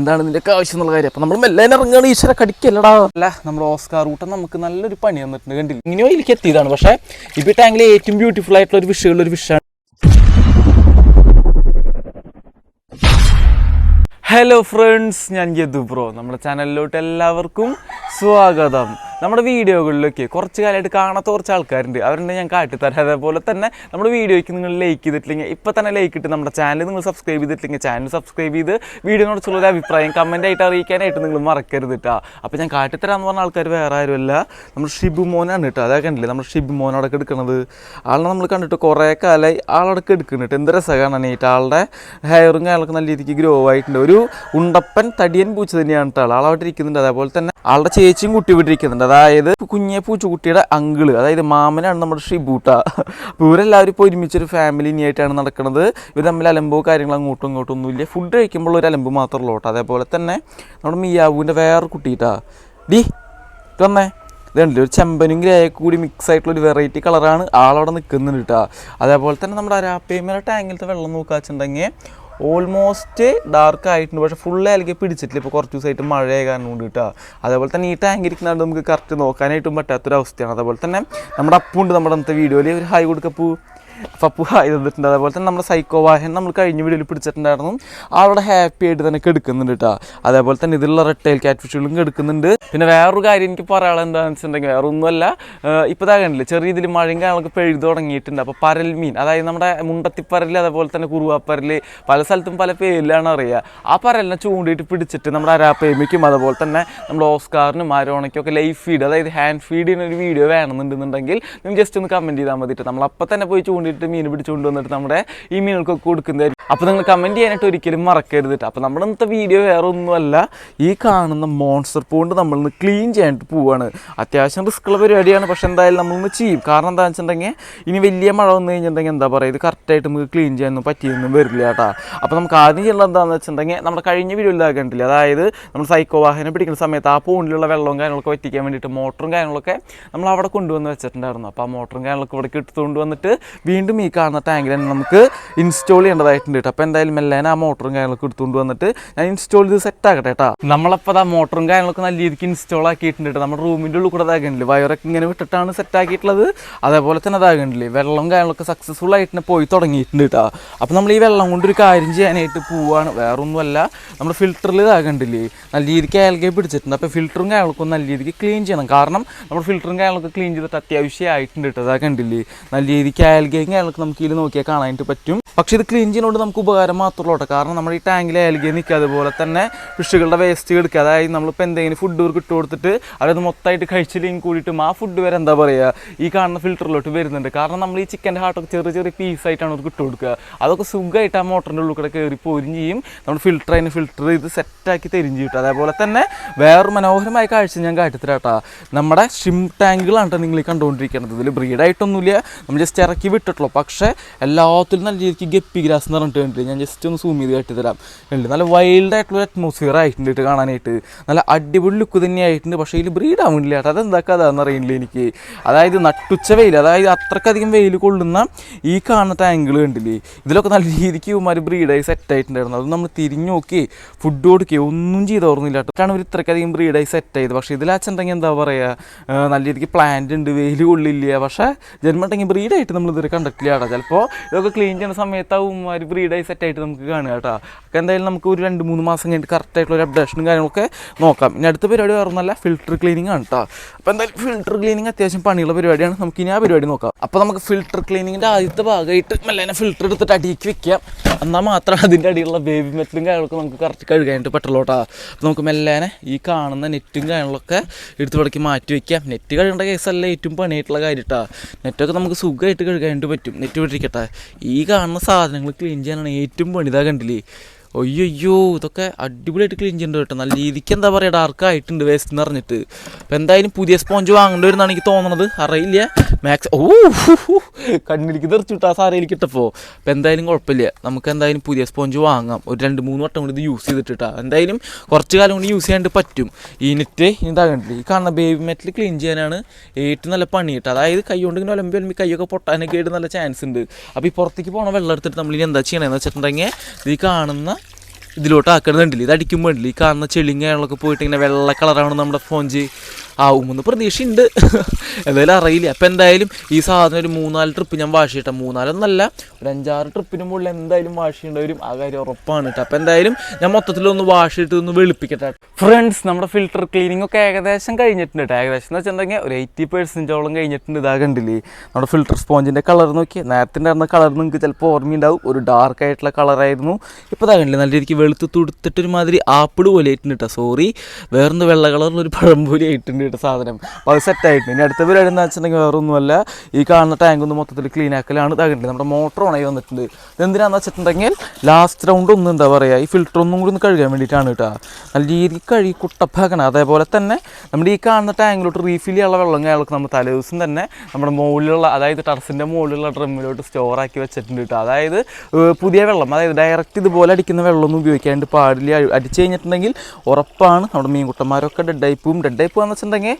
എന്താണ് നിനക്ക് ആവശ്യം എന്നുള്ള കാര്യം? അപ്പം നമ്മൾ മെല്ലെ ഇറങ്ങുകയാണ് ഈശ്വര കടിക്കല്ലടാ. അല്ല നമ്മുടെ ഓസ്കാർ റൂട്ടൻ നമുക്ക് നല്ലൊരു പണി തന്നിട്ടുണ്ട് കണ്ടില്ല? ഇങ്ങനെയോ എനിക്ക് എത്തിയതാണ് പക്ഷേ ഇപ്പോൾ ഈ ടാങ്കിലെ ഏറ്റവും ബ്യൂട്ടിഫുൾ ആയിട്ടുള്ള ഒരു വിഷയമുള്ള ഒരു വിഷയമാണ് ഹലോ ഫ്രണ്ട്സ് ഞാൻ യദു ബ്രോ നമ്മുടെ ചാനലിലോട്ട് എല്ലാവർക്കും സ്വാഗതം. നമ്മുടെ വീഡിയോകളിലൊക്കെ കുറച്ച് കാലമായിട്ട് കാണാത്ത കുറച്ച് ആൾക്കാരുണ്ട്. അവരുടെ ഞാൻ കാട്ടിത്തരാം. അതേപോലെ തന്നെ നമ്മുടെ വീഡിയോയ്ക്ക് നിങ്ങൾ ലൈക്ക് ചെയ്തിട്ടില്ലെങ്കിൽ ഇപ്പോൾ തന്നെ ലൈക്ക് ഇട്ട് നമ്മുടെ ചാനൽ നിങ്ങൾ സബ്സ്ക്രൈബ് ചെയ്തിട്ടില്ലെങ്കിൽ ചാനൽ സബ്സ്ക്രൈബ് ചെയ്ത് വീഡിയോനോടുള്ള ഒരു അഭിപ്രായം കമന്റ് ആയിട്ട് അറിയിക്കാനായിട്ട് നിങ്ങൾ മറക്കരുത് കേട്ടോ അപ്പോൾ ഞാൻ കാട്ടിത്തരാന്ന് പറഞ്ഞ ആൾക്കാർ വേറെ ആരുമല്ല. നമ്മുടെ ഷിബു മോനാണ് കേട്ടോ അതൊക്കെ കണ്ടില്ലേ? നമ്മുടെ ഷിബു മോൻ അടക്കം എടുക്കുന്നത് ആളെ നമ്മൾ കണ്ടിട്ട് കുറേ കാലമായി ആളവിടെ എടുക്കുന്നുണ്ട് എന്ത് രസമാണ് കാണാനായിട്ട് ആളുടെ ഹെയറും കാര്യങ്ങളൊക്കെ നല്ല രീതിക്ക് ഗ്രോ ആയിട്ടുണ്ട്. ഒരു ഉണ്ടപ്പൻ തടിയൻ പൂച്ച തന്നെയാണ് കേട്ടോ ആളവിടെ ഇരിക്കുന്നുണ്ട്. അതേപോലെ തന്നെ ആളുടെ ചേച്ചിയും കുട്ടി വിട്ടിരിക്കുന്നുണ്ട് അതായത് കുഞ്ഞെ പൂച്ചുകുട്ടിയുടെ അങ്കിൾ അതായത് മാമനാണ് നമ്മുടെ ഷിബൂട്ട. അപ്പോൾ ഇവരെല്ലാവരും ഇപ്പോൾ ഒരുമിച്ചൊരു ഫാമിലി ആയിട്ടാണ് നടക്കുന്നത് ഇവർ തമ്മിൽ അലമ്പോ കാര്യങ്ങൾ അങ്ങോട്ടും ഇങ്ങോട്ടും ഒന്നുമില്ല. ഫുഡ് കഴിക്കുമ്പോൾ ഒരു അലമ്പ് മാത്രമേ ഉള്ളൂ അതേപോലെ തന്നെ നമ്മുടെ മിയാവുവിന്റെ വേറെ കുട്ടിയിട്ടാ ഡി വന്നേ. ഇതുണ്ടല്ലോ ഒരു ചെമ്പനും ഗ്രേയൊക്കെ കൂടി മിക്സ് ആയിട്ടുള്ള ഒരു വെറൈറ്റി കളറാണ് ആളവിടെ നിൽക്കുന്നുണ്ട് കേട്ടോ. അതേപോലെ തന്നെ നമ്മുടെ അരാപ്പേമല ടാങ്കിലത്തെ വെള്ളം നോക്കാച്ചുണ്ടെങ്കിൽ ഓൾമോസ്റ്റ് ഡാർക്ക് ആയിട്ടുണ്ട്. പക്ഷേ ഫുൾ അല്ലെങ്കിൽ പിടിച്ചിട്ടില്ല. ഇപ്പോൾ കുറച്ച് ദിവസമായിട്ട് മഴയായ കാരണം കൊണ്ട് അതേപോലെ തന്നെ ഈ ടാങ്ക് ഇരിക്കുന്നതുകൊണ്ട് നമുക്ക് കറക്റ്റ് നോക്കാനായിട്ടും പറ്റാത്തൊരവസ്ഥയാണ്. അതേപോലെ തന്നെ നമ്മുടെ അപ്പുണ്ട് നമ്മുടെ അന്നത്തെ വീഡിയോയിൽ ഒരു ഹായ് കൊടുക്കപ്പൂ പപ്പു ഹായ് തന്നിട്ടുണ്ട് അതേപോലെ തന്നെ നമ്മുടെ സൈക്കോ വാഹൻ നമ്മൾ കഴിഞ്ഞ വീഡിയോയിൽ പിടിച്ചിട്ടുണ്ടായിരുന്നു ആളുടെ ഹാപ്പി ആയിട്ട് തന്നെ കെടുക്കുന്നുണ്ട് കേട്ടോ അതേപോലെ തന്നെ ഇതിലുള്ള റെട്ടൈൽ ക്യാറ്റ് ഫിഷുകളും കെടുക്കുന്നുണ്ട് പിന്നെ വേറൊരു കാര്യം എനിക്ക് പറയാനുള്ളത് എന്താണെന്ന് വെച്ചിട്ടുണ്ടെങ്കിൽ വേറെ ഒന്നുമല്ല ഇപ്പോൾ ഇതാ കണ്ടില്ല ചെറിയ ഇതിൽ മഴയും കാര്യങ്ങളൊക്കെ പെഴുതു തുടങ്ങിയിട്ടുണ്ട്. അപ്പോൾ പരൽ മീൻ അതായത് നമ്മുടെ മുണ്ടത്തിപ്പരൽ അതേപോലെ തന്നെ കുറുവാപ്പരൽ പല സ്ഥലത്തും പല പേരിലാണ് അറിയുക ആ പരലിനെ ചൂണ്ടിയിട്ട് പിടിച്ചിട്ട് നമ്മുടെ അരാപ്പേമിക്കും അതുപോലെ തന്നെ നമ്മുടെ ഓസ്കാറിനും ആരോണയ്ക്കും ഒക്കെ ലൈഫ് ഫീഡ് അതായത് ഹാൻഡ് ഫീഡ് ചെയ്യുന്ന ഒരു വീഡിയോ വേണമെന്നുണ്ടെന്നുണ്ടെങ്കിൽ നിങ്ങൾ ജസ്റ്റ് ഒന്ന് കമന്റ് ചെയ്താൽ മതിയിട്ട് നമ്മൾ തന്നെ പോയി ചൂണ്ടിയിട്ട് മീൻ പിടിച്ചുകൊണ്ട് വന്നിട്ട് നമ്മുടെ ഈ മീനുകൾക്കൊക്കെ കൊടുക്കുന്നതായിരിക്കും. അപ്പോൾ നിങ്ങൾ കമന്റ് ചെയ്യാനായിട്ട് ഒരിക്കലും മറക്കരുത് ട്ടോ. അപ്പോൾ നമ്മുടെ ഇന്നത്തെ വീഡിയോ വേറെ ഒന്നുമല്ല ഈ കാണുന്ന മോൺസ്റ്റർ പൂണ്ട് നമ്മളിന്ന് ക്ലീൻ ചെയ്യാനായിട്ട് പോവുകയാണ് അത്യാവശ്യം റിസ്ക് ഉള്ള പരിപാടിയാണ് പക്ഷെ എന്തായാലും നമ്മളിന്ന് ചെയ്യും. കാരണം എന്താണെന്ന് വെച്ചിട്ടുണ്ടെങ്കിൽ ഇനി വലിയ മഴ വന്നു കഴിഞ്ഞിട്ടുണ്ടെങ്കിൽ എന്താ പറയുക ഇത് കറക്റ്റായിട്ട് നമുക്ക് ക്ലീൻ ചെയ്യാനൊന്നും പറ്റിയൊന്നും വരില്ല കേട്ടോ അപ്പോൾ നമുക്ക് ആദ്യം ചെയ്യുന്നത് എന്താണെന്ന് വെച്ചിട്ടുണ്ടെങ്കിൽ നമ്മുടെ കഴിഞ്ഞ വീഡിയോ ഇതാക്കണ്ടില്ല? അതായത് നമ്മൾ സൈക്കോ വാഹനം പിടിക്കുന്ന സമയത്ത് ആ പൂണ്ടിലുള്ള വെള്ളവും കാര്യങ്ങളൊക്കെ വറ്റിക്കാൻ വേണ്ടിയിട്ട് മോട്ടറും കാര്യങ്ങളൊക്കെ നമ്മൾ അവിടെ കൊണ്ടുവന്ന് വെച്ചിട്ടുണ്ടായിരുന്നു. അപ്പോൾ ആ മോട്ടറും കാര്യങ്ങളൊക്കെ ഇവിടെ എടുത്തുകൊണ്ട് വന്നിട്ട് വീണ്ടും ഈ കാണുന്ന ടാങ്കിൽ തന്നെ നമുക്ക് ഇൻസ്റ്റാൾ ചെയ്യേണ്ടതായിട്ടുണ്ട് കേട്ടോ അപ്പോൾ എന്തായാലും മെല്ലേനെ ആ മോട്ടറും കാര്യങ്ങളൊക്കെ എടുത്തുകൊണ്ട് വന്നിട്ട് ഞാൻ ഇൻസ്റ്റാൾ ചെയ്ത് സെറ്റ് ആക്കട്ടെ കേട്ടോ നമ്മളപ്പോൾ ആ മോട്ടറും കാര്യങ്ങളൊക്കെ നല്ല രീതിക്ക് ഇൻസ്റ്റാൾ ആക്കിയിട്ടുണ്ട് നമ്മുടെ റൂമിന്റെ ഉള്ളിൽ കൂടെ ഇതാകണ്ടില്ലേ വയറൊക്കെ ഇങ്ങനെ വിട്ടിട്ടാണ് സെറ്റ് ആക്കിയിട്ടുള്ളത്. അതേപോലെ തന്നെ ഇതാകണ്ടില്ലേ വെള്ളം കാര്യങ്ങളൊക്കെ സക്സസ്ഫുൾ ആയിട്ട് തന്നെ പോയി തുടങ്ങിയിട്ടുണ്ട് കേട്ടോ അപ്പോൾ നമ്മൾ ഈ വെള്ളം കൊണ്ടൊരു കാര്യം ചെയ്യാനായിട്ട് പോവാണ്. വേറൊന്നുമല്ല. നമ്മുടെ ഫിൽറ്ററിൽ ഇതാകണ്ടില്ലേ? നല്ല രീതിക്ക് അയൽക്കെ പിടിച്ചിട്ടുണ്ട്. അപ്പോൾ ഫിൽറ്ററും കാര്യങ്ങളൊക്കെ നല്ല രീതിക്ക് ക്ലീൻ ചെയ്യണം. കാരണം നമ്മൾ ഫിൽറ്ററും കാര്യങ്ങളൊക്കെ ക്ലീൻ ചെയ്തിട്ട് അത്യാവശ്യമായിട്ടുണ്ട് കേട്ടോ അതാ കണ്ടില്ലേ? നല്ല രീതിക്ക് അയൽകയും കാര്യങ്ങളൊക്കെ നമുക്ക് ഇതിൽ നോക്കിയാൽ കാണാനായിട്ട് പറ്റും. പക്ഷേ ഇത് ക്ലീൻ ചെയ്യുന്നതുകൊണ്ട് നമുക്ക് ഉപകാരം മാത്രമല്ല ഉള്ളൂ കാരണം നമ്മൾ ഈ ടാങ്കിൽ ഏൽകി നിൽക്കുക അതുപോലെ തന്നെ ഫിഷുകളുടെ വേസ്റ്റ് എടുക്കുക. അതായത് നമ്മളിപ്പോൾ എന്തെങ്കിലും ഫുഡ് ഇവർക്ക് ഇട്ട് കൊടുത്തിട്ട് അവരത് മൊത്തമായിട്ട് കഴിച്ചില്ലെങ്കിൽ കൂടിയിട്ടും ആ ഫുഡ് വരെ എന്താ പറയുക ഈ കാണുന്ന ഫിൽറ്ററിലോട്ട് വരുന്നുണ്ട്. കാരണം നമ്മൾ ഈ ചിക്കന്റെ ഹാർട്ടൊക്കെ ചെറിയ ചെറിയ പീസായിട്ടാണ് അവർക്ക് ഇട്ട് കൊടുക്കുക. അതൊക്കെ സുഖമായിട്ട് ആ മോട്ടറിന്റെ ഉള്ളിൽ കൂടെ കയറി പോരും ചെയ്യും. നമ്മൾ ഫിൽറ്റർ അതിന് ഫിൽറ്റർ ഇത് സെറ്റാക്കി തരും ചെയ്യും അതേപോലെ തന്നെ വേറൊരു മനോഹരമായ കാഴ്ച ഞാൻ കാട്ടിത്തരാട്ടാ കേട്ടോ. നമ്മുടെ ഷിം ടാങ്കുകളാണ് കേട്ടോ നിങ്ങൾ കണ്ടുകൊണ്ടിരിക്കുന്നത്. ഇതിൽ ബ്രീഡായിട്ടൊന്നുമില്ല നമ്മൾ ജസ്റ്റ് ഇറക്കി വിട്ടിട്ടുള്ളൂ. പക്ഷേ എല്ലാത്തിലും നല്ല രീതിക്ക് ഗപ്പി ഗ്രാസ് എന്ന് പറഞ്ഞിട്ട് ഞാൻ ജസ്റ്റ് ഒന്ന് സൂം ചെയ്ത് കാട്ടിത്തരാം. ഉണ്ട് നല്ല വൈൽഡ് ആയിട്ടുള്ള അറ്റ്മോസ്ഫിയർ ആയിട്ടുണ്ട് കാണാനായിട്ട്. നല്ല അടിപൊളി ലുക്ക് തന്നെ ആയിട്ടുണ്ട്. പക്ഷേ ഇതിൽ ബ്രീഡ് ആവുന്നില്ല കേട്ടോ. അതെന്താ കഥ എന്നറിയില്ല എനിക്ക്. അതായത് നട്ടുച്ച വെയിൽ അതായത് അത്രക്കധികം വെയിൽ കൊള്ളുന്ന ഈ കാണുന്ന ടാങ്കുകൾ കണ്ടില്ലേ? ഇതിലൊക്കെ നല്ല രീതിക്ക് ഇവന്മാർ ബ്രീഡായി സെറ്റ് ആയിട്ടുണ്ടായിരുന്നു. അത് നമ്മൾ തിരിഞ്ഞു നോക്കി ഫുഡ് കൊടുക്കുകയോ ഒന്നും ചെയ്ത് ഓർന്നില്ല കേട്ടോ. ഇവർ ഇത്രക്കധികം ബ്രീഡായി സെറ്റ് ചെയ്ത് പക്ഷേ ഇതിൽ അച്ഛണ്ടെങ്കിൽ എന്താ പറയുക നല്ല രീതിക്ക് പ്ലാന്റ് ഉണ്ട് വെയിൽ കൊള്ളില്ല. പക്ഷേ ജന്മണ്ടെങ്കിൽ ബ്രീഡായിട്ട് നമ്മൾ ഇതുവരെ കണ്ടിട്ടില്ല കേട്ടോ. ചിലപ്പോൾ ഇതൊക്കെ ക്ലീൻ ചെയ്യുന്ന സമയത്ത് അവർ ഉമ്മാർ ബ്രീഡായി സെറ്റ് ആയിട്ട് നമുക്ക് കാണുക കേട്ടോ. ഒക്കെ എന്തായാലും നമുക്ക് ഒരു രണ്ട് മൂന്ന് മാസം കഴിഞ്ഞിട്ട് കറക്റ്റ് ആയിട്ടുള്ള ഒരു അപ്ഡേഷനും കാര്യങ്ങളൊക്കെ നോക്കാം. ഇനി അടുത്ത പരിപാടി ഒന്നല്ല ഫിൽറ്റർ ക്ലീനിങ് ആണ് കേട്ടോ. അപ്പോൾ എന്തായാലും ഫിൽറ്റർ ക്ലീനിങ് അത്യാവശ്യം പണിയുള്ള പരിപാടിയാണ്. നമുക്ക് ഇനി ആ പരിപാടി നോക്കാം. അപ്പോൾ നമുക്ക് ഫിൽറ്റർ ക്ലീനിങ്ങിന്റെ ആദ്യത്തെ ഭാഗമായിട്ട് മെല്ലെ ഫിൽറ്റർ എടുത്തിട്ട് അടിയിലേക്ക് വെക്കാം. എന്നാൽ മാത്രം അതിന്റെ അടിയിലുള്ള ബേബി മെറ്റലും കാര്യങ്ങളൊക്കെ നമുക്ക് കറക്റ്റ് കഴുകാനായിട്ട് പറ്റുള്ളൂ കേട്ടോ. അപ്പോൾ നമുക്ക് മെല്ലേനെ ഈ കാണുന്ന നെറ്റും കാര്യങ്ങളൊക്കെ എടുത്ത് ഇവിടേക്ക് മാറ്റി വയ്ക്കാം നെറ്റ് കഴുകേണ്ട കേസല്ല ഏറ്റവും പണിയായിട്ടുള്ള കാര്യം കേട്ടോ. നെറ്റൊക്കെ നമുക്ക് സുഖമായിട്ട് കഴുകാനായിട്ട് പറ്റും. നെറ്റ് വിട്ടിരിക്കട്ടെ ഈ കാണുന്ന സാധനങ്ങൾ ക്ലീൻ ചെയ്യാനാണ് ഏറ്റവും പണിതാ കണ്ടില്ലേ? അയ്യോ ഇതൊക്കെ അടിപൊളിയായിട്ട് ക്ലീൻ ചെയ്യുന്നുണ്ട് കേട്ടോ. നല്ല രീതിക്ക് എന്താ പറയുക ഡാർക്കായിട്ടുണ്ട് വേസ്റ്റ് എന്ന് പറഞ്ഞിട്ട് അപ്പം എന്തായാലും പുതിയ സ്പോഞ്ച് വാങ്ങേണ്ടി വരുന്നതാണ് എനിക്ക് തോന്നുന്നത് അറിയില്ല. മാക്സ് ഓ കണ്ണിലേക്ക് തെറിച്ചിട്ട് ആ സാരയിലേക്ക് ഇട്ടപ്പോൾ അപ്പം എന്തായാലും കുഴപ്പമില്ല. നമുക്ക് എന്തായാലും പുതിയ സ്പോഞ്ച് വാങ്ങാം. ഒരു രണ്ട് മൂന്ന് വട്ടം കൂടി ഇത് യൂസ് ചെയ്തിട്ടാ എന്തായാലും കുറച്ച് കാലം കൊണ്ട് യൂസ് ചെയ്യാണ്ട് പറ്റും. ഈ നെറ്റ് ഇതാകണ്ടില്ല ഈ കാണുന്ന ബേബി മെറ്റൽ ക്ലീൻ ചെയ്യാനാണ് ഏറ്റവും നല്ല പണി കിട്ടുക അതായത് കൈ കൊണ്ട് ഇങ്ങനെ ഒലമ്പി ഒലമ്പി കൈയൊക്കെ പൊട്ടാനൊക്കെ ആയിട്ട് നല്ല ചാൻസ് ഉണ്ട്. അപ്പോൾ ഈ പുറത്തേക്ക് പോകണ വെള്ളം എടുത്തിട്ട് നമ്മൾ ഇനി എന്താ ചെയ്യണമെന്ന് വെച്ചിട്ടുണ്ടെങ്കിൽ ഈ കാണുന്ന ഇതിലോട്ട് ആക്കണമെന്നുണ്ടല്ലോ ഇത് അടിക്കുമ്പോൾ ഉണ്ടല്ലോ ഈ കാണുന്ന കാര്യങ്ങളൊക്കെ പോയിട്ട് ഇങ്ങനെ വെള്ള കളറാണ് നമ്മുടെ ഫോഞ്ച് ആവുമെന്ന് പ്രതീക്ഷയുണ്ട്. എന്തായാലും അറിയില്ല. അപ്പം എന്തായാലും ഈ സാധനം ഒരു മൂന്നാൽ ട്രിപ്പ് ഞാൻ വാഷ് ചെയ്യട്ടെ. മൂന്നാലൊന്നല്ല ഒരു അഞ്ചാറ് ട്രിപ്പിന് മുകളിൽ എന്തായാലും വാഷ് ചെയ്യേണ്ടി വരും. ആ കാര്യം ഉറപ്പാണ് കേട്ടോ അപ്പം എന്തായാലും ഞാൻ മൊത്തത്തിലൊന്ന് വാഷ് ചെയ്തിട്ട് ഒന്ന് വെളുപ്പിക്കട്ടെ ഫ്രണ്ട്സ് നമ്മുടെ ഫിൽറ്റർ ക്ലീനിങ് ഒക്കെ ഏകദേശം കഴിഞ്ഞിട്ടുണ്ട് കേട്ടോ ഏകദേശം എന്ന് വെച്ചിട്ടുണ്ടെങ്കിൽ ഒരു എയ്റ്റി പെർസെന്റോളം കഴിഞ്ഞിട്ടുണ്ട്. ഇതാ കണ്ടില്ലേ? നമ്മുടെ ഫിൽറ്റർ സ്പോഞ്ചിന്റെ കളർ നോക്കി. നേരത്തെ ഉണ്ടായിരുന്ന കളർ നിങ്ങൾക്ക് ചിലപ്പോൾ ഓർമ്മയുണ്ടാവും. ഒരു ഡാർക്ക് ആയിട്ടുള്ള കളറായിരുന്നു ഇപ്പോൾ ഇതാ കണ്ടില്ലേ? നല്ല രീതിക്ക് വെളുത്ത് തുടുത്തിട്ടൊരു മാതിരി ആപ്പിൾ പോലെ ആയിട്ടുണ്ട് കേട്ടോ സോറി വേറൊന്ന് വെള്ള കളറിലൊരു പഴം പോലെ ആയിട്ടുണ്ട് കേട്ടോ സാധനം. അപ്പോൾ അത് സെറ്റായിട്ട് ഇനി അടുത്ത പരിപാടി എന്താ വെച്ചിട്ടുണ്ടെങ്കിൽ വേറെ ഒന്നുമല്ല ഈ കാണുന്ന ടാങ്ക് ഒന്ന് മൊത്തത്തിൽ ക്ലീൻ ആക്കലാണ് ഇതാകണ്ടില്ല നമ്മുടെ മോട്ടർ ഉണങ്ങി വന്നിട്ടുണ്ട്. ഇതെന്തിനാന്ന് വെച്ചിട്ടുണ്ടെങ്കിൽ ലാസ്റ്റ് റൗണ്ട് ഒന്നും എന്താ പറയുക ഈ ഫിൽറ്റർ ഒന്നും കൂടി ഒന്ന് കഴുകാൻ വേണ്ടിയിട്ടാണ് കേട്ടോ. നല്ല രീതിക്ക് കഴുകി കുട്ടപ്പാക്കണം. അതേപോലെ തന്നെ നമ്മുടെ ഈ കാണുന്ന ടാങ്കിലോട്ട് റീഫിൽ ചെയ്യാനുള്ള വെള്ളം കാര്യങ്ങളൊക്കെ നമ്മൾ തലേദിവസം തന്നെ നമ്മുടെ മുകളിലുള്ള അതായത് ടെറസിന്റെ മുകളിലുള്ള ഡ്രമ്മിലോട്ട് സ്റ്റോർ ആക്കി വെച്ചിട്ടുണ്ട് കേട്ടോ. അതായത് പുതിയ വെള്ളം അതായത് ഡയറക്റ്റ് ഇതുപോലെ അടിക്കുന്ന വെള്ളമൊന്നും ഉപയോഗിക്കാണ്ട് പാടില്ല. അടിച്ചു കഴിഞ്ഞിട്ടുണ്ടെങ്കിൽ ഉറപ്പാണ്. നമ്മുടെ മീൻകുട്ടന്മാരൊക്കെ ഡെഡ് ഐപ്പും ഡെഡ് ഐപ്പ് എന്ന് വെച്ചിട്ടുണ്ടെങ്കിൽ ഏഹ്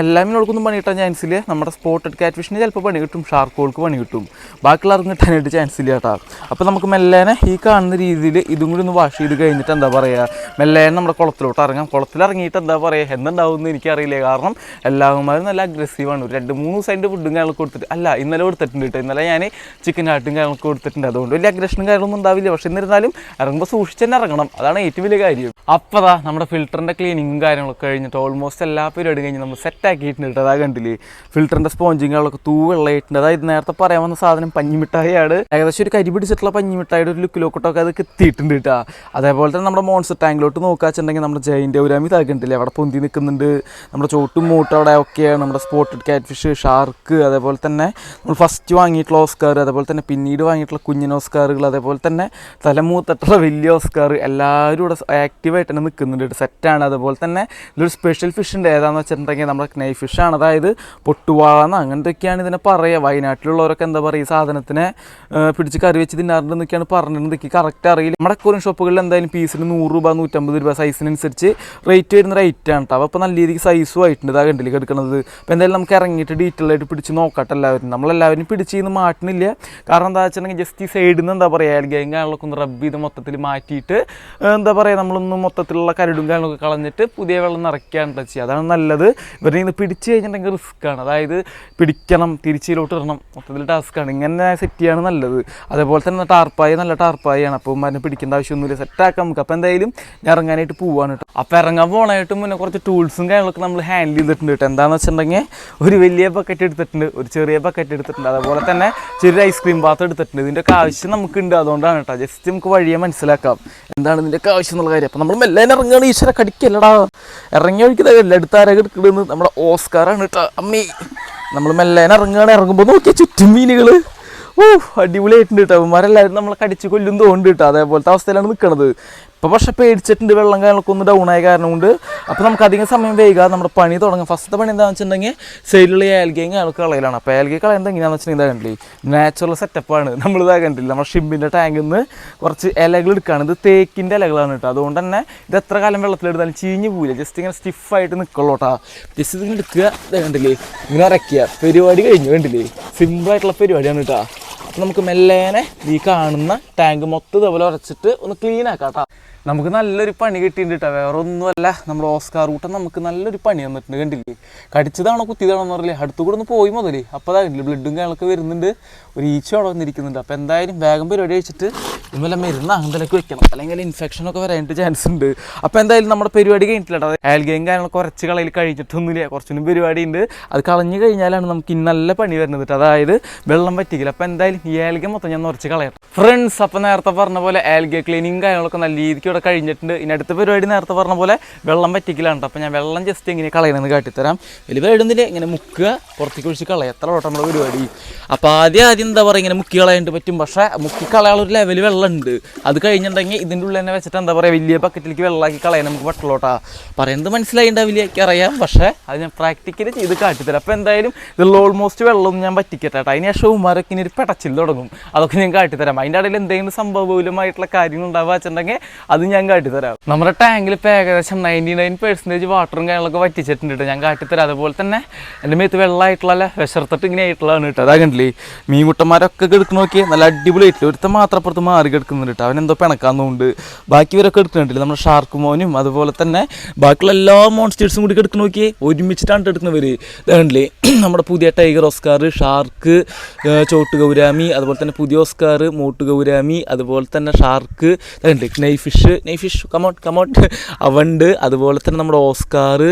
എല്ലാ മീനുകൾക്കൊന്നും പണി കിട്ടാൻ ചാൻസ് ഇല്ല? നമ്മുടെ സ്പോട്ടഡ് കാറ്റ് ഫിഷിന് ചിലപ്പോൾ പണി കിട്ടും ഷാർക്കോൾക്ക് പണി കിട്ടും. ബാക്കിയുള്ളവർക്ക് കിട്ടാനായിട്ട് ചാൻസ് ഇല്ല കേട്ടോ. അപ്പോൾ നമുക്ക് മെല്ലേനെ ഈ കാണുന്ന രീതിയിൽ ഇതും കൂടി ഒന്ന് വാഷ് ചെയ്ത് കഴിഞ്ഞിട്ട് എന്താ പറയുക മെല്ലേനെ നമ്മുടെ കുളത്തിലോട്ട് ഇറങ്ങാം. കുളത്തിലിറങ്ങിയിട്ട് എന്താ പറയുക എന്തുണ്ടാവും എന്ന് എനിക്കറിയില്ല. കാരണം എല്ലാവന്മാരും നല്ല അഗ്രസീവാണ് ഒരു രണ്ട് മൂന്ന് ദിവസമായിട്ട് ഫുഡും കാര്യങ്ങളൊക്കെ കൊടുത്തിട്ട് അല്ല ഇന്നലെ കൊടുത്തിട്ടുണ്ട് കേട്ടോ. ഇന്നലെ ഞാൻ ചിക്കൻ ആട്ടും കാര്യങ്ങളൊക്കെ കൊടുത്തിട്ടുണ്ട്. അതുകൊണ്ട് വലിയ അഗ്രഷനും കാര്യങ്ങളൊന്നും ഉണ്ടാവില്ല. പക്ഷെ എന്നിരുന്നാലും ഇറങ്ങുമ്പോൾ സൂക്ഷിച്ച് തന്നെ ഇറങ്ങണം. അതാണ് ഏറ്റവും വലിയ കാര്യം. അപ്പതാ നമ്മുടെ ഫിൽറ്ററിന്റെ ക്ലീനിങ്ങും കാര്യങ്ങളൊക്കെ കഴിഞ്ഞിട്ട് ഓൾമോസ്റ്റ് എല്ലാ പരിപാടി കഴിഞ്ഞ് നമ്മൾ സെറ്റ് ആക്കിയിട്ടുണ്ട് കേട്ടോ അതാ കണ്ടില്ലേ? ഫിൽറ്ററിന്റെ സ്പോഞ്ചിങ്ങുകളൊക്കെ കാര്യങ്ങളൊക്കെ തൂവെള്ളമായിട്ടുണ്ട് അതായത് നേരത്തെ പറയാൻ വന്ന സാധനം പഞ്ഞിമിഠായിയാണ്. ഏകദേശം ഒരു കരി പിടിച്ചിട്ടുള്ള പഞ്ഞിമിഠായിയുടെ ഒരു ലുക്കിലോട്ടൊക്കെ അത് എത്തിയിട്ടുണ്ട് കേട്ടോ. അതേപോലെ തന്നെ നമ്മുടെ മോൺസ്റ്റർ ടാങ്കിലോട്ട് നോക്കാച്ചിട്ടുണ്ടെങ്കിൽ നമ്മുടെ ജയിന്റെ ഉരാമി കണ്ടില്ലേ? അവിടെ പൊന്തി നിൽക്കുന്നുണ്ട്. നമ്മുടെ ചോട്ടും മൂട്ടും അവിടെ ഒക്കെയാണ്. നമ്മുടെ സ്പോട്ടഡ് കാറ്റ് ഫിഷ് ഷാർക്ക് അതേപോലെ തന്നെ നമ്മൾ ഫസ്റ്റ് വാങ്ങിയിട്ടുള്ള ഓസ്കാർ അതേപോലെ തന്നെ പിന്നീട് വാങ്ങിയിട്ടുള്ള കുഞ്ഞിന് ഓസ്കാറുകൾ അതേപോലെ തന്നെ തലമൂത്തട്ടുള്ള വലിയ ഓസ്കാർ എല്ലാവരും ഇവിടെ ആക്റ്റീവായിട്ട് തന്നെ നിൽക്കുന്നുണ്ട് സെറ്റാണ് അതുപോലെ തന്നെ ഇതിലൊരു സ്പെഷ്യൽ ഫിഷ് ഉണ്ട്. ഏതാണെന്ന് വെച്ചിട്ടുണ്ടെങ്കിൽ നമ്മുടെ നെയ് ഫിഷാണ് അതായത് പൊട്ടുവാളന്ന് അങ്ങനത്തെയൊക്കെയാണ് ഇതിനെ പറയുക. വയനാട്ടിലുള്ളവരൊക്കെ എന്താ പറയുക ഈ സാധനത്തിനെ പിടിച്ച് കറി വെച്ച് തിന്നാറുണ്ട് എന്നൊക്കെയാണ് പറഞ്ഞിട്ടുണ്ട് എനിക്ക് കറക്റ്റ് അറിയില്ല. നമ്മുടെ കുറേ ഷോപ്പുകളിൽ എന്തായാലും പീസിന് നൂറ് രൂപ നൂറ്റമ്പത് രൂപ സൈസിനനുസരിച്ച് റേറ്റ് വരുന്ന റേറ്റ് ആണ് കേട്ടോ അപ്പോൾ നല്ല രീതിക്ക് സൈസും ആയിട്ടുണ്ട് ഇതാ കണ്ടിലേക്ക് എടുക്കുന്നത് അപ്പോൾ എന്തായാലും നമുക്ക് ഇറങ്ങിയിട്ട് ഡീറ്റെയിൽ ആയിട്ട് പിടിച്ച് നോക്കട്ടെ എല്ലാവരും. നമ്മളെല്ലാവരും പിടിച്ച് ഇന്ന് മാറ്റുന്നില്ല കാരണം എന്താ വെച്ചിട്ടുണ്ടെങ്കിൽ ജസ്റ്റ് ഈ സൈഡിൽ നിന്ന് എന്താ പറയുക അല്ലെങ്കിൽ കാര്യങ്ങളൊക്കെ ഒന്ന് റബ്ബ് ചെയ്ത് മൊത്തത്തിൽ മാറ്റിയിട്ട് എന്താ പറയുക നമ്മളൊന്ന് മൊത്തത്തിലുള്ള കരടും കാര്യങ്ങളൊക്കെ കളഞ്ഞിട്ട് പുതിയ വെള്ളം നിറയ്ക്കുകയാണ് ട്ടോ ചെയ്യുക. അതാണ് നല്ലത് ഇവരുടെ നിന്ന് പിടിച്ചു കഴിഞ്ഞിട്ടുണ്ടെങ്കിൽ റിസ്ക് ആണ്. അതായത് പിടിക്കണം തിരിച്ചിലോട്ട് ഇടണം മൊത്തത്തിൽ ടാസ്ക്കാണ് ഇങ്ങനെ സെറ്റ് ചെയ്യാണ് നല്ലത്. അതേപോലെ തന്നെ ടാർപ്പായി നല്ല ടാർപ്പായാണ്. അപ്പോൾ മരുന്ന് പിടിക്കേണ്ട ആവശ്യമൊന്നുമില്ല. സെറ്റാക്കാം നമുക്ക്. അപ്പോൾ എന്തായാലും ഞാൻ ഇറങ്ങാനായിട്ട് പോവാണ് കേട്ടോ. അപ്പോൾ ഇറങ്ങാൻ പോകണമായിട്ട് മുന്നേ കുറച്ച് ടൂൾസും കാര്യങ്ങളൊക്കെ നമ്മൾ ഹാൻഡിൽ ചെയ്തിട്ടുണ്ട് കേട്ടോ. എന്താണെന്ന് വെച്ചിട്ടുണ്ടെങ്കിൽ ഒരു വലിയ ബക്കറ്റ് എടുത്തിട്ടുണ്ട്. ഒരു ചെറിയ ബക്കറ്റ് എടുത്തിട്ടുണ്ട്. അതുപോലെ തന്നെ ചെറിയ ഐസ്ക്രീം പാത്രം എടുത്തിട്ടുണ്ട്. ഇതിന്റെയൊക്കെ ആവശ്യം നമുക്കുണ്ട്. അതുകൊണ്ടാണ് കേട്ടോ. ജസ്റ്റ് നമുക്ക് വഴിയെ മനസ്സിലാക്കാം. എന്താണ് ഇതിന്റെയൊക്കെ ആവശ്യം എന്നുള്ള കാര്യം. അപ്പോൾ നമ്മൾ മെല്ലെ ഇറങ്ങുകയാണ്. ഈശ്വര കടിക്കല്ലടാ. ഇറങ്ങിയ വഴിക്ക് എല്ലാം എടുക്കുന്നത് നമ്മുടെ ഓസ്കാറാണ് കേട്ടോ അമ്മി നമ്മൾ മെല്ലേനെ ഇറങ്ങുകയാണ്. ഇറങ്ങുമ്പോൾ നോക്കിയ ചുറ്റും മീനുകൾ ഓ അടിപൊളിയായിട്ടുണ്ട് കേട്ടോ അവന്മാരെല്ലാവരും നമ്മളെ കടിച്ച് കൊല്ലും തോണ്ട് കേട്ടോ അതേപോലത്തെ അവസ്ഥയിലാണ് നിൽക്കുന്നത് ഇപ്പോൾ പക്ഷെ പേടിച്ചിട്ടുണ്ട് വെള്ളം കാര്യങ്ങളൊക്കെ ഒന്ന് ഡൗൺ ആയ കാരണം കൊണ്ട്. അപ്പോൾ നമുക്ക് അധികം സമയം വൈകാതെ നമ്മുടെ പണി തുടങ്ങും. ഫസ്റ്റ് പണി എന്താണെന്ന് വെച്ചിട്ടുണ്ടെങ്കിൽ സൈഡിലുള്ള ഏൽഗയും കാര്യങ്ങളൊക്കെ കളയിലാണ്. അപ്പോൾ ഏൽഗ കളയുന്നത് എങ്ങനെയാണെന്ന് വെച്ചിട്ടുണ്ടെങ്കിൽ കണ്ടില്ലേ നാച്ചുറൽ സെറ്റപ്പാണ് നമ്മൾ ഇതാ കണ്ടില്ല നമ്മുടെ ഷിമ്പിന്റെ ടാങ്കിൽ നിന്ന് കുറച്ച് ഇലകൾ എടുക്കുകയാണ് ഇത് തേക്കിന്റെ ഇലകളാണ് കേട്ടോ. അതുകൊണ്ട് തന്നെ ഇത് എത്ര കാലം വെള്ളത്തിലെടുത്താലും ചീഞ്ഞ് പോവില്ല. ജസ്റ്റ് ഇങ്ങനെ സ്റ്റിഫായിട്ട് നിൽക്കുള്ളൂ കേട്ടോ. ജസ്റ്റ് ഇതിങ്ങനെ എടുക്കുക. ഇതാ കണ്ടില്ലേ ഇങ്ങനെ ഇറക്കുക പരിപാടി കഴിഞ്ഞു കണ്ടില്ലേ? സിമ്പിളായിട്ടുള്ള പരിപാടിയാണ് കേട്ടോ. അപ്പോൾ നമുക്ക് മെല്ലേനെ ഈ കാണുന്ന ടാങ്ക് മൊത്തം ഇതുപോലെ ഉറച്ചിട്ട് ഒന്ന് ക്ലീൻ ആക്കാം കേട്ടോ. നമുക്ക് നല്ലൊരു പണി കിട്ടിയിട്ടുണ്ട് കേട്ടോ വേറെ ഒന്നുമല്ല നമ്മുടെ ഓസ്കാർ കൂട്ടം നമുക്ക് നല്ലൊരു പണി തന്നിട്ടുണ്ട് കണ്ടില്ലേ? കടിച്ചതാണോ കുത്തിയതാണോ എന്ന് പറഞ്ഞില്ലേ അടുത്തു കൂടെ ഒന്ന് പോയി മുതലേ. അപ്പോൾ അതാ കണ്ടില്ലേ ബ്ലഡും കാര്യങ്ങളൊക്കെ വരുന്നുണ്ട്. ഒരു ഈച്ച അവിടെ വന്നിരിക്കുന്നുണ്ട്. അപ്പോൾ എന്തായാലും വേഗം പരിപാടി കഴിച്ചിട്ട് ഇതുപോലെ മരുന്ന് അങ്ങനത്തേക്ക് വെക്കണം. അല്ലെങ്കിൽ ഇൻഫെക്ഷൻ ഒക്കെ വരാനായിട്ട് ചാൻസ് ഉണ്ട്. അപ്പോൾ എന്തായാലും നമ്മുടെ പരിപാടി കഴിഞ്ഞിട്ടില്ല കേട്ടോ കാര്യങ്ങളൊക്കെ കുറച്ച് കളയിൽ കഴിച്ചിട്ടൊന്നുമില്ല കുറച്ചൊന്നും പരിപാടി ഉണ്ട്. അത് കളഞ്ഞു കഴിഞ്ഞാലാണ് നമുക്ക് ഇന്ന് നല്ല പണി വരുന്നത് കേട്ടോ അതായത് വെള്ളം പറ്റിക്കില്ല അപ്പോൾ എന്തായാലും ഈ ആൽഗ മൊത്തം ഞാൻ കുറച്ച് കളയട്ടെ. ഫ്രണ്ട്സ് അപ്പോൾ നേരത്തെ പറഞ്ഞ പോലെ ആൽഗ ക്ലീനിങ് കാര്യങ്ങളൊക്കെ നല്ല രീതിക്ക് ഇവിടെ കഴിഞ്ഞിട്ടുണ്ട്. ഇനി അടുത്ത പരിപാടി നേരത്തെ പറഞ്ഞ പോലെ വെള്ളം പറ്റിക്കലാണ് അപ്പോൾ ഞാൻ വെള്ളം ജസ്റ്റ് എങ്ങനെ കളയണമെന്ന് കാട്ടിത്തരാം. വലിയ പരിപാടിയൊന്നുമില്ല. ഇങ്ങനെ മുക്കുക പുറത്തേക്ക് ഒഴിച്ച് കളയുക എത്ര വട്ടം നമ്മുടെ പരിപാടി. അപ്പോൾ ആദ്യം ആദ്യം എന്താ പറയുക ഇങ്ങനെ മുക്കി കളയാണ്ട് പറ്റും. പക്ഷേ മുക്കി കളയാനുള്ള ഒരു ലെവൽ വെള്ളം ഉണ്ട് അത് കഴിഞ്ഞിട്ടുണ്ടെങ്കിൽ ഇതിന്റെ ഉള്ളിൽ തന്നെ വെച്ചിട്ട് എന്താ പറയുക വലിയ ബക്കറ്റിലേക്ക് വെള്ളമാക്കി കളയാൻ നമുക്ക് പറ്റുള്ളൂട്ടാ പറയുന്നത് മനസ്സിലായിണ്ടാവില്ല എനിക്ക് അറിയാം. പക്ഷേ അത് ഞാൻ പ്രാക്ടിക്കലി ചെയ്ത് കാട്ടിത്തരാം. അപ്പോൾ എന്തായാലും ഇതിൽ ഓൾമോസ്റ്റ് വെള്ളമൊന്നും ഞാൻ പറ്റിക്കട്ടെ കേട്ടോ അതിന് ശേഷം ഉമാരൊക്കെ ഇനി ഒരു പെടച്ചിൽ തുടങ്ങും. അതൊക്കെ ഞാൻ കാട്ടിത്തരാം. അതിന്റെ ഇടയിൽ എന്തെങ്കിലും സംഭവപൂലമായിട്ടുള്ള കാര്യങ്ങൾ ഉണ്ടാവുക വെച്ചിട്ടുണ്ടെങ്കിൽ അത് ഞാൻ കാട്ടിത്തരാം. നമ്മുടെ ടാങ്കിൽ ഇപ്പോൾ ഏകദേശം നയന്റി നയൻ പെർസെന്റേജ് വാട്ടറും കാര്യങ്ങളൊക്കെ വറ്റിച്ചിട്ടുണ്ട് ഞാൻ കാട്ടിത്തരാം. അതുപോലെ തന്നെ എന്റെ മേത്ത് വെള്ളമായിട്ടുള്ള വിശർത്തിട്ട് ഇങ്ങനെ ആയിട്ടുള്ളതാണ് കേട്ടോ അതാ കണ്ടില്ലേ മീൻകുട്ടന്മാരൊക്കെ കിടക്കുന്ന നോക്കിയാൽ നല്ല അടിപൊളിയായിട്ടില്ല ഒരുത്ത മാത്രം അപ്പുറത്ത് മാറി കിടക്കുന്നുണ്ട് കേട്ടോ അവനെന്തോ പിണക്കാന്നുകൊണ്ട് ബാക്കി ഇവരൊക്കെ എടുക്കുന്നുണ്ടല്ലേ നമ്മുടെ ഷാർക്ക് മോനും അതുപോലെ തന്നെ ബാക്കിയുള്ള എല്ലാ മോൺസ്റ്റേഴ്സും കൂടി കിടക്കുന്ന നോക്കിയേ ഒരുമിച്ചിട്ടാണ് എടുക്കുന്നവർ കണ്ടില്ലേ നമ്മുടെ പുതിയ ടൈഗർ ഓസ്കാർ ഷാർക്ക് ചോട്ട് ഗൗരാമി അതുപോലെ തന്നെ പുതിയ ഓസ്കാർ മോട്ട് ഗൗരാമി അതുപോലെ തന്നെ ഷാർക്ക് കണ്ടില്ലേ നൈ ഫിഷ് നൈ ഫിഷ് കമോട്ട് കമോട്ട് അവണ്ട് അതുപോലെ തന്നെ നമ്മുടെ ഓസ്കാർ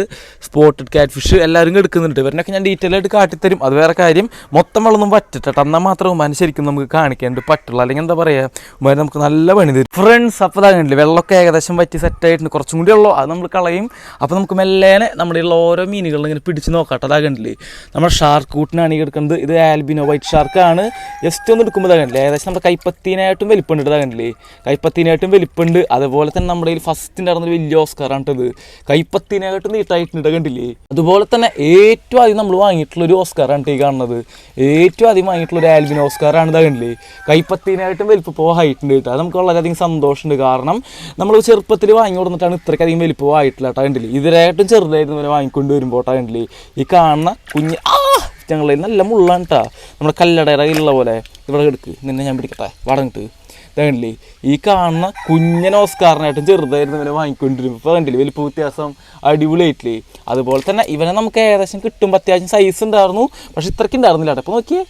സ്പോട്ടഡ് കാറ്റ് ഫിഷ് എല്ലാവരും എടുക്കുന്നുണ്ട്. ഇവരിനൊക്കെ ഞാൻ ഡീറ്റെയിൽ ആയിട്ട് കാട്ടിത്തരും. അത് വേറെ കാര്യം മൊത്തം വെള്ളമൊന്നും പറ്റട്ടെ എന്നാൽ മാത്രം ഉമ്മാൻ ശരിക്കും നമുക്ക് കാണിക്കേണ്ടത് പറ്റുള്ളൂ. അല്ലെങ്കിൽ എന്താ പറയുക ഉമ്മാൻ നമുക്ക് നല്ല പണി തരും. ഫ്രണ്ട്സ് അപ്പോൾ ഇതാകണ്ടില്ലേ വെള്ളമൊക്കെ ഏകദേശം പറ്റി സെറ്റ് ആയിട്ടുണ്ട്. കുറച്ചും കൂടി ഉള്ളൂ. അത് നമ്മൾ കളയും. അപ്പോൾ നമുക്ക് മെല്ലേനെ നമ്മുടെ ഉള്ള ഓരോ മീനുകളും ഇങ്ങനെ പിടിച്ച് നോക്കട്ടെ അതാകണ്ടില്ലേ നമ്മുടെ ഷാർക്ക് കൂട്ടിനാണ് ഈ എടുക്കുന്നത് ഇത് ആൽബിനോ വൈറ്റ് ഷാർക്കാണ് ജസ്റ്റ് ഒന്ന് എടുക്കുമ്പോൾ ഇതാകണ്ടില്ലേ ഏകദേശം നമ്മുടെ കൈപ്പത്തീനായിട്ടും വലിപ്പമുണ്ട് ഇതാകണ്ടില്ലേ കൈപ്പത്തീനായിട്ടും വലിപ്പമുണ്ട് അതുപോലെ തന്നെ നമ്മുടെ കയ്യിൽ ഫസ്റ്റ് ഉണ്ടായിരുന്ന വലിയ ഓസ്കാറാണ് ഇത്. കൈപ്പത്തീനായിട്ടും നീട്ടായിട്ടുണ്ട് കണ്ടില്ലേ? അതുപോലെ തന്നെ ഏറ്റവും ആദ്യം നമ്മൾ വാങ്ങിയിട്ടുള്ള ഒരു ഓസ്കാറാണ് ഈ കാണുന്നത്. ഏറ്റവും ആദ്യം വാങ്ങിയിട്ടുള്ള ഒരു ആൽബിൻ ഓസ്കാറാണ് ഇതാ കണ്ടില്ലേ? കൈപ്പത്തീനായിട്ടും വലിപ്പം ഹൈറ്റുണ്ട് അത് നമുക്ക് വളരെയധികം സന്തോഷമുണ്ട്. കാരണം നമ്മൾ ചെറുപ്പത്തിൽ വാങ്ങി കൊടുത്തിട്ടാണ് ഇത്രയ്ക്കധികം വലിപ്പം ആയിട്ടില്ല കേട്ടോ കണ്ടില്ലേ? ഇതിനായിട്ടും ചെറുതായിരുന്നു ഇവരെ വാങ്ങിക്കൊണ്ട് വരുമ്പോൾ കേട്ടോ കണ്ടില്ലേ? ഈ കാണുന്ന കുഞ്ഞ് ആ ഞങ്ങളെ നല്ല മുള്ളാണ് കേട്ടോ നമ്മുടെ കല്ലടയുടെ കയ്യിലുള്ള പോലെ. ഇവിടെ എടുക്ക്. നിന്നെ ഞാൻ പിടിക്കട്ടെ. വടങ്ങിട്ട് ഇതാണ്ടില്ലേ ഈ കാണുന്ന കുഞ്ഞൻ ഓസ്കാറിനായിട്ടും ചെറുതായിരുന്നു ഇവനെ വാങ്ങിക്കൊണ്ടിരുന്നു ഇപ്പോൾ കണ്ടില്ലേ? വലിപ്പ വ്യത്യാസം അടിപൊളിയായിട്ടില്ലേ? അതുപോലെ തന്നെ ഇവനെ നമുക്ക് ഏകദേശം കിട്ടുമ്പോൾ അത്യാവശ്യം സൈസ് ഉണ്ടായിരുന്നു. പക്ഷെ ഇത്രയ്ക്ക് ഉണ്ടായിരുന്നില്ല കേട്ടോ. അപ്പോൾ നോക്കിയേ.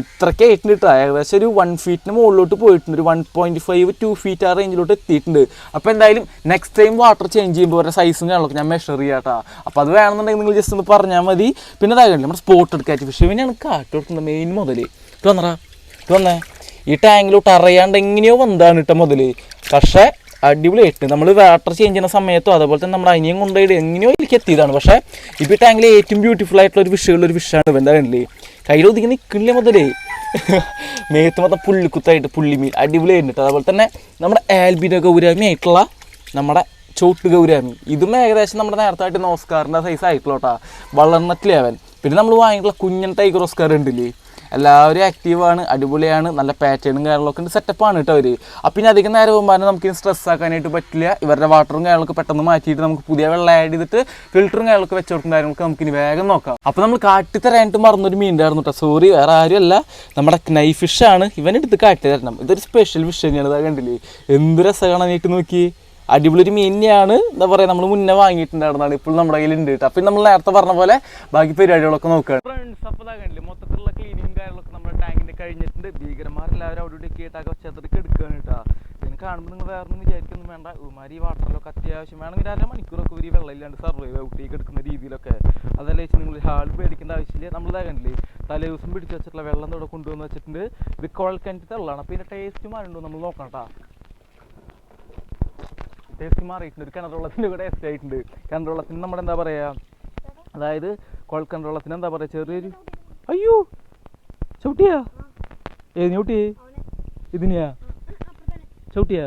ഇത്രയ്ക്ക് ആയിട്ടുണ്ട് കേട്ടോ. ഏകദേശം ഒരു വൺ ഫീറ്റിന് മുകളിലോട്ട് പോയിട്ടുണ്ട്. ഒരു one point five to feet ആ റേഞ്ചിലോട്ട് എത്തിയിട്ടുണ്ട്. അപ്പോൾ എന്തായാലും നെക്സ്റ്റ് ടൈം വാട്ടർ ചേഞ്ച് ചെയ്യുമ്പോൾ അവരുടെ സൈസും കാണുള്ളൂ ഞാൻ മെഷർ ചെയ്യാം കേട്ടോ. അപ്പോൾ അത് വേണമെന്നുണ്ടെങ്കിൽ നിങ്ങൾ ജസ്റ്റ് ഒന്ന് പറഞ്ഞാൽ മതി. പിന്നെ അതായത് നമ്മുടെ സ്പോട്ട് എടുക്കാറ്റ് ഫിഷ് പിന്നെ കാട്ടുകൊടുക്കുന്നത് മെയിൻ മുതൽ ഇത് വന്നറാ ഇത് വന്നേ. ഈ ടാങ്കിലോട്ട് അറിയാണ്ട് എങ്ങനെയോ വന്നതാണ് ഇട്ട മുതൽ പക്ഷേ അടിപൊളിയായിട്ട് നമ്മൾ വാട്ടർ ചേഞ്ച് ചെയ്യുന്ന സമയത്തോ അതുപോലെ തന്നെ നമ്മൾ അതിനെയും കൊണ്ടുപോയിട്ട് എങ്ങനെയോ ഇതിലേക്ക് എത്തിയതാണ്. പക്ഷേ ഇപ്പോൾ ഈ ടാങ്കിൽ ഏറ്റവും ബ്യൂട്ടിഫുൾ ആയിട്ടുള്ള ഒരു വിഷയമുള്ള ഒരു വിഷയമാണ് എന്താ കണ്ടില്ലേ? കയ്യിൽ ഒതുങ്ങി നിൽക്കില്ല മുതലേ? മേത്ത് മൊത്തം പുള്ളിക്കുത്തായിട്ട് പുള്ളിമീൻ അടിപൊളിയായിട്ട് അതുപോലെ തന്നെ നമ്മുടെ ആൽബിനോ ഗൗരാമി ആയിട്ടുള്ള നമ്മുടെ ചോട്ട് ഗൗരാമി. ഇതും ഏകദേശം നമ്മുടെ നേരത്തെ ആയിട്ട് ഓസ്കാറിന്റെ സൈസ് ആയിട്ടുള്ള കേട്ടോ വളർന്നിട്ടില്ലേ അവൻ. പിന്നെ നമ്മൾ വാങ്ങിയിട്ടുള്ള കുഞ്ഞൻ ടൈഗർ ഓസ്കാർ ഉണ്ടില്ലേ എല്ലാവരും ആക്റ്റീവാണ് അടിപൊളിയാണ് നല്ല പാറ്റേണും കാര്യങ്ങളൊക്കെ ഉണ്ട് സെറ്റപ്പാണ് കേട്ടോ അവർ അപ്പം ഇനി അധികം നേരം പോകുമ്പോൾ നമുക്ക് സ്ട്രെസ് ആക്കാനായിട്ട് പറ്റില്ല. ഇവരുടെ വാട്ടറും കാര്യങ്ങളൊക്കെ പെട്ടെന്ന് മാറ്റിയിട്ട് നമുക്ക് പുതിയ വെള്ളം ആഡ് ചെയ്തിട്ട് ഫിൽറ്ററും കാര്യങ്ങളൊക്കെ വെച്ച് കൊടുക്കുന്ന കാര്യങ്ങളൊക്കെ നമുക്ക് ഇനി വേഗം നോക്കാം. അപ്പോൾ നമ്മൾ കാട്ടി തരാനായിട്ട് മറന്നൊരു മീൻ ഉണ്ടായിരുന്നു കേട്ടോ സോറി വേറെ ആരുമല്ല. നമ്മുടെ നൈ ഫിഷാണ് ഇവനെടുത്ത് കാട്ടി തരണം. ഇതൊരു സ്പെഷ്യൽ ഫിഷ് തന്നെയാണ് ഇതാ കണ്ടില്ലേ? എന്ത് രസമാണെന്നായിട്ട് നോക്കി അടിപൊളി ഒരു തന്നെയാണ്. എന്താ പറയുക നമ്മൾ മുന്നേ വാങ്ങിയിട്ടുണ്ടായിരുന്നതാണ്. ഇപ്പോൾ നമ്മുടെ കയ്യിലുണ്ട് കേട്ടോ അപ്പം നമ്മൾ നേരത്തെ പറഞ്ഞ പോലെ ബാക്കി പരിപാടികളൊക്കെ നോക്കുകയാണ് ഫ്രണ്ട്സ് അപ്പോൾ കണ്ടില്ലേ മൊത്തത്തിലുള്ള ക്ലീനിങ് കാര്യങ്ങളൊക്കെ നമ്മുടെ ടാങ്കിന്റെ കഴിഞ്ഞിട്ടുണ്ട്. ഭീകരന്മാരെല്ലാവരും അവിടെ ഇവിടെ ആകെ ഒച്ചത്തിലേക്ക് എടുക്കുകയാണ് കേട്ടോ. ഇതിന് കാണുമ്പോൾ നിങ്ങൾ വേറെ ഒന്നും വിചാരിക്കൊന്നും വേണ്ട. ഉമാരി വാട്ടറിലൊക്കെ അത്യാവശ്യം വേണമെങ്കിൽ അര മണിക്കൂറൊക്കെ ഒരു വെള്ളമില്ലാണ്ട് സർവൈവ് ഔട്ടേക്ക് എടുക്കുന്ന രീതിയിലൊക്കെ. അതല്ല വെച്ച് നിങ്ങൾ ഹാൾ പേടിക്കേണ്ട ആവശ്യമില്ല. നമ്മൾ കണ്ടില്ലേ തലേ ദിവസം പിടിച്ച് വെച്ചിട്ടുള്ള വെള്ളം ഇവിടെ കൊണ്ടുവന്ന് വെച്ചിട്ടുണ്ട്. ഇത് കുഴൽക്കിണറ്റ് തള്ളാണ്. അപ്പോൾ ഇതിന്റെ ടേസ്റ്റ് മാറുണ്ടോ നമ്മൾ നോക്കണം കേട്ടോ ടേസ്റ്റ് മാറിയിട്ടുണ്ട്. ഒരു കിണറുവെള്ളത്തിന്റെ കൂടെ ടേസ്റ്റ് ആയിട്ടുണ്ട്. കിണറുവെള്ളത്തിന് നമ്മുടെ എന്താ പറയുക അതായത് കുഴൽക്കിണറുവെള്ളത്തിന് എന്താ പറയുക ചെറിയൊരു അയ്യോ! ചവിട്ടിയാ? ഏത് ചവിട്ടിയേ ഇതിനെയാ? ചവിട്ടിയാ?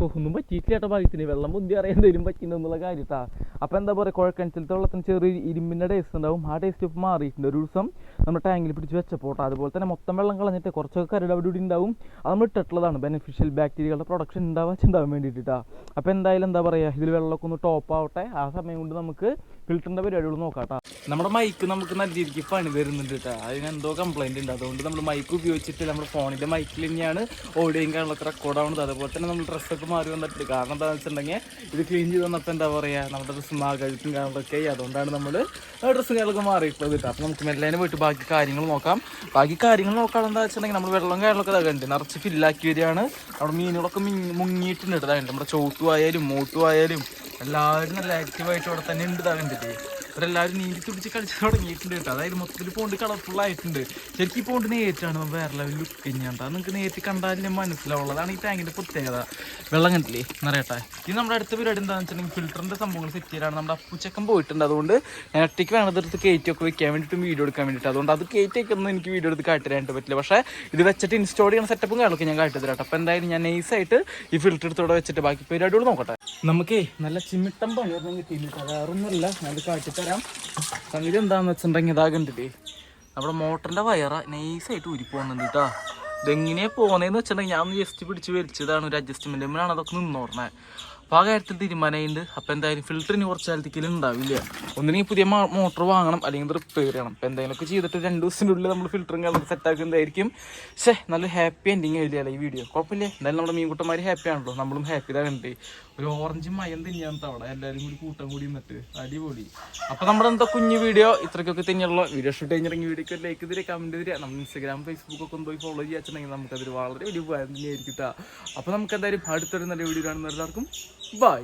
ഓ ഒന്നും പറ്റിയിട്ടില്ല കേട്ടോ ഭാഗ്യത്തിന് വെള്ളം പൊന്തി അറിയാൻ എന്തെങ്കിലും പറ്റിയിട്ടുണ്ടെന്നുള്ള കാര്യത്താ. അപ്പം എന്താ പറയുക കുഴക്കണത്തിലത്തെ വെള്ളത്തിന് ചെറിയ ഇരുമ്പിന്റെ ടേസ്റ്റ് ഉണ്ടാവും. ആ ടേസ്റ്റ് ഇപ്പോൾ മാറിയിട്ടുണ്ട്. ഒരു ദിവസം നമ്മൾ ടാങ്കിൽ പിടിച്ച് വെച്ചപ്പോട്ടോ അതുപോലെ തന്നെ മൊത്തം വെള്ളം കളഞ്ഞിട്ട് കുറച്ചൊക്കെ കരട് അവിടെ ഇവിടെ ഉണ്ടാവും. അത് നമ്മൾ ഇട്ടിട്ടുള്ളതാണ്. ബെനിഫിഷ്യൽ ബാക്ടീരിയകളുടെ പ്രൊഡക്ഷൻ ഉണ്ടാവാച്ചുണ്ടാവാൻ വേണ്ടിയിട്ടാ. അപ്പോൾ എന്തായാലും എന്താ പറയുക ഇതിൽ വെള്ളമൊക്കെ ഒന്ന് ടോപ്പ് ആവട്ടെ. ആ സമയം കൊണ്ട് നമുക്ക് ഫിൽറ്ററിന്റെ പരിപാടികൾ നോക്കാട്ടാ നമ്മുടെ മൈക്ക് നമുക്ക് നല്ല രീതിക്ക് പണി തരുന്നുണ്ട് കേട്ടോ. അതിന് എന്തോ കംപ്ലൈന്റ് ഉണ്ട്. അതുകൊണ്ട് നമ്മൾ മൈക്ക് ഉപയോഗിച്ചിട്ട് നമ്മുടെ ഫോണിന്റെ മൈക്കിൽ തന്നെയാണ് ഓഡിയോയും കാര്യങ്ങളൊക്കെ റെക്കോർഡ് ആവുന്നത്. അതുപോലെ തന്നെ നമ്മൾ ഡ്രസ്സൊക്കെ മാറി വന്നിട്ടുണ്ട്. കാരണം എന്താണെന്ന് വെച്ചിട്ടുണ്ടെങ്കിൽ ഇത് ക്ലീൻ ചെയ്ത് വന്നപ്പോൾ എന്താ പറയുക നമ്മുടെ ഡ്രസ്സ് മാകഴുത്തും കാര്യങ്ങളൊക്കെ അതുകൊണ്ടാണ് നമ്മൾ ഡ്രസ്സും കാര്യങ്ങളൊക്കെ മാറിയിട്ടുള്ളത് കേട്ടോ. അപ്പോൾ നമുക്ക് മെല്ലേനെ പോയിട്ട് ബാക്കി കാര്യങ്ങൾ നോക്കാം. ബാക്കി കാര്യങ്ങൾ നോക്കുകയാണെന്ന് വെച്ചിട്ടുണ്ടെങ്കിൽ നമ്മൾ വെള്ളം കാര്യങ്ങളൊക്കെ ഇതാകണ്ട് നിറച്ച് ഫില്ലാക്കി വരികയാണ്. നമ്മുടെ മീനുകളൊക്കെ മിങ്ങി മുങ്ങിയിട്ടുണ്ട് കേട്ടോ. നമ്മുടെ ചോട്ടുമായാലും ആയാലും മോട്ടും ആയാലും എല്ലാവരും നല്ല ആക്റ്റീവായിട്ട് ഇവിടെ തന്നെ ഉണ്ട് ഇതാകണ്ടില്ലേ ഇവരെല്ലാവരും നീന്തി തുടിച്ച് കളിച്ച് തുടങ്ങിയിട്ടുണ്ട് കേട്ടോ. അതായത് മൊത്തത്തിൽ പോണ്ട് കളർഫുൾ ആയിട്ടുണ്ട്. ശരിക്കും പോണ്ട് നേരിട്ടാണ് വേറെ ലെവൽ ലുക്ക് കഴിഞ്ഞാണ്ടാ നിങ്ങൾക്ക് നേരിട്ട് കണ്ടാലും മനസ്സിലാവുള്ളതാണ് ഈ ടാങ്കിന്റെ പ്രത്യേകത. വെള്ളം കണ്ടില്ലേ? നിറയട്ടെ. ഇത് നമ്മുടെ അടുത്ത പരിപാടി എന്താണെന്ന് വെച്ചിട്ടുണ്ടെങ്കിൽ ഫിൽറ്ററിന്റെ സംഭവങ്ങൾ സെറ്റ് ചെയ്യലാണ് നമ്മുടെ അപ്പുച്ചക്കം പോയിട്ടുണ്ട്. അതുകൊണ്ട് ഞാൻ ഒറ്റയ്ക്ക് കയറ്റി ഒക്കെ വെക്കാൻ വേണ്ടിയിട്ടും വീഡിയോ എടുക്കാൻ വേണ്ടിയിട്ട്. അതുകൊണ്ട് അത് കയറ്റി വെക്കുന്നത് എനിക്ക് വീഡിയോ എടുത്ത് കാട്ടിരാനായിട്ട് പറ്റില്ല. പക്ഷേ ഇത് വെച്ചിട്ട് ഇൻസ്റ്റാൾ ചെയ്യുന്ന സെറ്റപ്പും കാര്യങ്ങളൊക്കെ ഞാൻ കാട്ടി. തരാം അപ്പോൾ എന്തായാലും ഞാൻ നൈസായിട്ട് ഈ ഫിൽറ്റർ എടുത്തോടെ വെച്ചിട്ട് ബാക്കി പരിപാടിയോട് നോക്കട്ടെ. നമുക്കേ നല്ല ചിമ്മിട്ടം പണിയൊന്നും കിട്ടിയില്ല വേറൊന്നുമല്ല. ഞാൻ കാട്ടിത്തരാം സംഗതി എന്താണെന്ന് വെച്ചിട്ടുണ്ടെങ്കിൽ ഇതാ കണ്ടില്ലേ? നമ്മുടെ മോട്ടറിന്റെ വയറ നൈസായിട്ട് ഊരി പോകുന്നുണ്ട് കേട്ടോ. ഇതെങ്ങനെയാ പോകുന്നതെന്ന് വെച്ചിട്ടുണ്ടെങ്കിൽ ഞാൻ ഒന്ന് ജസ്റ്റ് പിടിച്ച് വലിച്ചതാണ് ഒരു അഡ്ജസ്റ്റ്മെന്റ് ആണ് അതൊക്കെ നിന്നോർണേ അപ്പോൾ ആ കാര്യത്തിൽ തീരുമാനമുണ്ട് അപ്പോൾ എന്തായാലും ഫിൽറ്ററിന് കുറച്ച് കാലത്തേക്കും ഉണ്ടാവില്ല ഒന്നിനെങ്കിൽ പുതിയ മോട്ടർ വാങ്ങണം അല്ലെങ്കിൽ റിപ്പയർ ചെയ്യണം. അപ്പോൾ എന്തെങ്കിലുമൊക്കെ ചെയ്തിട്ട് രണ്ട് ദിവസത്തിനുള്ളിൽ നമ്മൾ ഫിൽറ്ററും കളർ സെറ്റ് ആക്കുന്നതായിരിക്കും പക്ഷേ നല്ല ഹാപ്പി എൻഡിങ് ആയില്ലേ ഈ വീഡിയോ കുഴപ്പമില്ല? എന്തായാലും നമ്മുടെ മീൻകുട്ടന്മാർ ഹാപ്പി ആണല്ലോ. നമ്മളും ഹാപ്പി ഇതാകണ്ടേ ഒരു ഓറഞ്ച് മയം തിന്നാൻ തവണ എല്ലാവരും കൂടി കൂട്ടം കൂടി നിന്നിട്ട്. അടിപൊളി. അപ്പൊ നമ്മുടെ എന്താ കുഞ്ഞു വീഡിയോ ഇത്രയ്ക്കൊക്കെ തന്നെയുള്ള വീഡിയോ ഷൂട്ട് കഴിഞ്ഞിറങ്ങി വീഡിയോക്ക് ലൈക്ക് തരിക കമന്റ് തരിക നമ്മൾ ഇൻസ്റ്റാഗ്രാം ഫേസ്ബുക്ക് ഒക്കെ പോയി ഫോളോ ചെയ്യാച്ചിട്ടുണ്ടെങ്കിൽ നമുക്കതൊരു വളരെ വലിയ ഉപകാരം തന്നെയായിരിക്കും അപ്പൊ നമുക്ക് എന്തായാലും അടുത്തൊരു നല്ല വീഡിയോ കാണുന്ന എല്ലാവർക്കും ബൈ